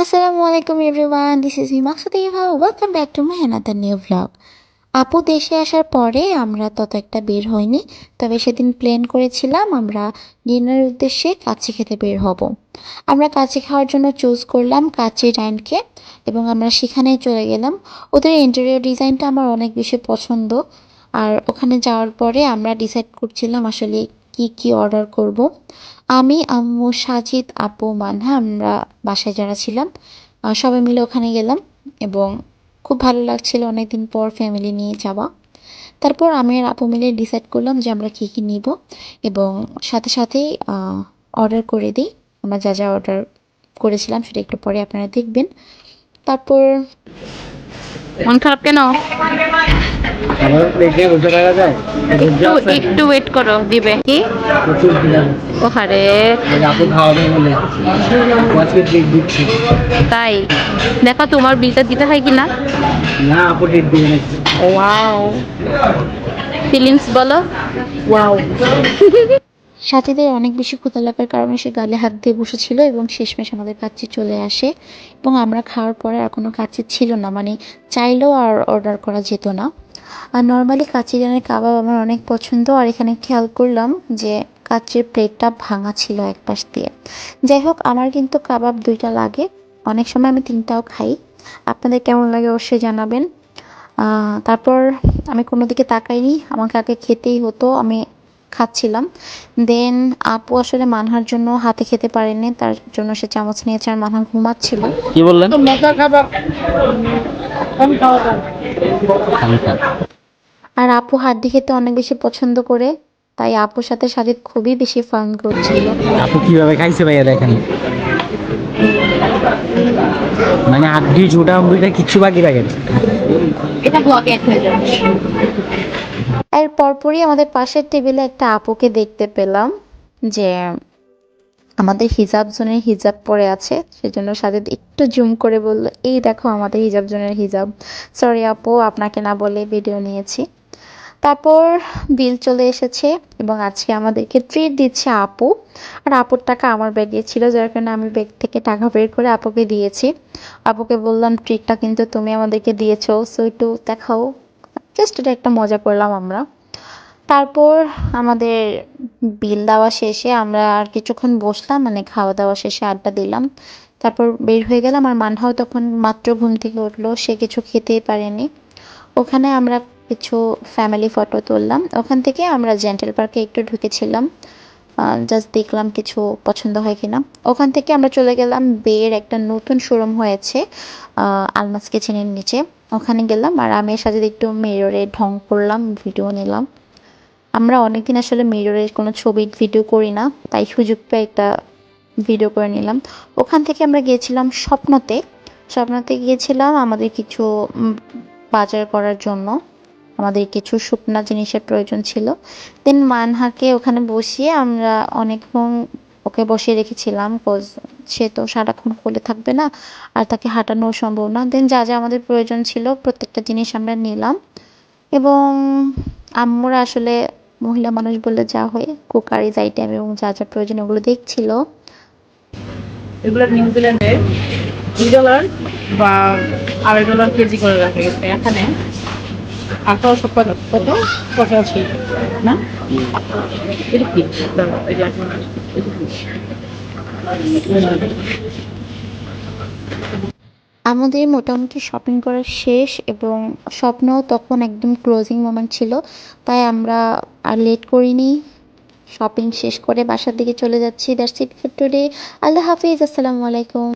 আসসালামু আলাইকুম everyone this is me Maksud Eva welcome back to my another new vlog আপু দেশে আসার পরে আমরা তত একটা বের হইনি, তবে সেদিন প্ল্যান করেছিলাম আমরা ডিনারের উদ্দেশ্যে কাচ্চি খেতে বের হব। আমরা কাচ্চি খাওয়ার জন্য চুজ করলাম কাচ্চি ডাইনকে এবং আমরা সেখানেই চলে গেলাম। ওদের ইন্টেরিয়র ডিজাইনটা আমার অনেক বেশি পছন্দ। আর ওখানে যাওয়ার পরে আমরা ডিসাইড করছিলাম আসলে কি কি অর্ডার করব? আমি, আম্মু, সাজিদ, আপু, মানহা, আমরা বাসায় যারা ছিলাম সবাই মিলে ওখানে গেলাম এবং খুব ভালো লাগছিল অনেকদিন পর ফ্যামিলি নিয়ে যাওয়া। তারপর আমি আর আপু মিলে ডিসাইড করলাম যে আমরা কী কী নিব এবং সাথে সাথেই অর্ডার করে দিই। আমরা যা যা অর্ডার করেছিলাম সেটা একটু পরে আপনারা দেখবেন। তারপর মন খারাপ কেন? একটু একটু ওয়েট করো দিবে। কি? ওখানে তাই? দেখো তোমার বিলটা দিতে হয় কিনা? না আপু ট্রিট দিবে নাকি ওয়াও ফিলিংস বলো? ওয়াও সাথীদের অনেক বেশি ক্ষুধা লাগার কারণে সে গালে হাত দিয়ে বসেছিল এবং শেষমেশ আমাদের কাচ্চি চলে আসে এবং আমরা খাওয়ার পরে আর কোনো কাচ্চি ছিল না মানে চাইলেও আর অর্ডার করা যেত না। আর নর্মালি কাচ্চি রানের কাবাব আমার অনেক পছন্দ আর এখানে খেয়াল করলাম যে কাচের প্লেটটা ভাঙা ছিল এক পাশ দিয়ে। যাই হোক, আমার কিন্তু কাবাব দুইটা লাগে। অনেক সময় আমি তিনটাও খাই। আপনাদের কেমন লাগে অবশ্যই জানাবেন। তারপর আমি কোনো দিকে তাকাইনি। আমাকে আগে খেতেই হতো। আমি খাচ্ছিলাম। দেন আপু আসলে মানহার জন্য হাতে খেতে পারেনি তার জন্য সে চামচ নিয়েছে আর মানহা ঘুমাচ্ছিল। কি বললেন? মজা খাবার কম খাওয়া আর আপু হাড্ডি খেতে অনেক বেশি পছন্দ করে তাই আপুর সাথে সাজিদ খুবই বেশি ফান করছিল। আপু কীভাবে খাইছে ভাইয়া দেখেন। মানে আড্ডি ছোটা আম্বুটা কিচ্ছু বাকি রাখে না। এটা ব্লগে হয়ে যাবে। এর পরপরই আমাদের পাশের টেবিলে একটা আপুকে দেখতে পেলাম যে আমাদের হিজাব জোনের হিজাব পরে আছে। সেজন্য সাজিদ একটু জুম করে বলল, এই দেখো আমাদের হিজাব জোনের হিজাব। সরি আপু, আপনাকে না বলে ভিডিও নিয়েছি। তারপর বিল চলে এসেছে এবং আজকে আমাদেরকে ট্রিট দিচ্ছে আপু। আর আপুর টাকা আমার ব্যাগে ছিল, যার কারণে আমি ব্যাগ থেকে টাকা বের করে আপুকে দিয়েছি। আপুকে বললাম ট্রিটটা কিন্তু তুমি আমাদেরকে দিয়েছ সো একটু দেখাও। জাস্ট এটা একটা মজা করলাম আমরা। তারপর আমাদের বিল দেওয়া শেষে আমরা আর কিছুক্ষণ বসলাম মানে খাওয়া দাওয়া শেষে আড্ডা দিলাম। তারপর বের হয়ে গেলাম, আর মানহাও তখন মাত্র ঘুম থেকে উঠল, সে কিছু খেতেই পারেনি। ওখানে আমরা কিছু ফ্যামিলি ফটো তুললাম। ওখান থেকে আমরা জেন্টেল পার্কে একটু ঢুকেছিলাম জাস্ট দেখলাম কিছু পছন্দ হয় কিনা। ওখান থেকে আমরা চলে গেলাম বের, একটা নতুন শোরুম হয়েছে আলমাস কিচেনের নিচে। ওখানে গেলাম, আর আমি সাথে একটু মিররে ঢং করলাম ভিডিও নিলাম। আমরা অনেকদিন আসলে মিররের কোনো ছবি ভিডিও করি না, তাই সুযোগ পেয়ে একটা ভিডিও করে নিলাম। ওখান থেকে আমরা গিয়েছিলাম স্বপ্নতে। স্বপ্নতে গিয়েছিলাম আমাদের কিছু বাজার করার জন্য। আমাদের কিছু শুকনা জিনিসের প্রয়োজন ছিল। দেন মানহাকে ওখানে বসিয়ে আমরা অনেকক্ষণ ওকে বসিয়ে রেখেছিলাম সে তো সারাক্ষণ কোলে থাকবে না, আর তাকে হাঁটানো সম্ভব না। দেন যা যা আমাদের প্রয়োজন ছিল, প্রত্যেকটা জিনিস আমরা নিলাম। এবং আম্মুরা আসলে মহিলা মানুষ বললে যা হয়, কুকারিজ আইটেম এবং যা যা প্রয়োজন ওগুলো দেখছিল। এগুলো নিউজিল্যান্ডে দুই ডলার বা আড়াই ডলার কেজি করে রাখা গেছে। এখানে আঠারোশো কত? পঁচাশি, না? আমাদের মোটামুটি শপিং করা শেষ এবং স্বপ্ন তখন একদম ক্লোজিং মোমেন্ট ছিল। তাই আমরা আর লেট করিনি। শপিং শেষ করে বাসার দিকে চলে যাচ্ছি। দ্যাটস ইট ফর টুডে আল্লাহ হাফিজ। আসসালামু আলাইকুম।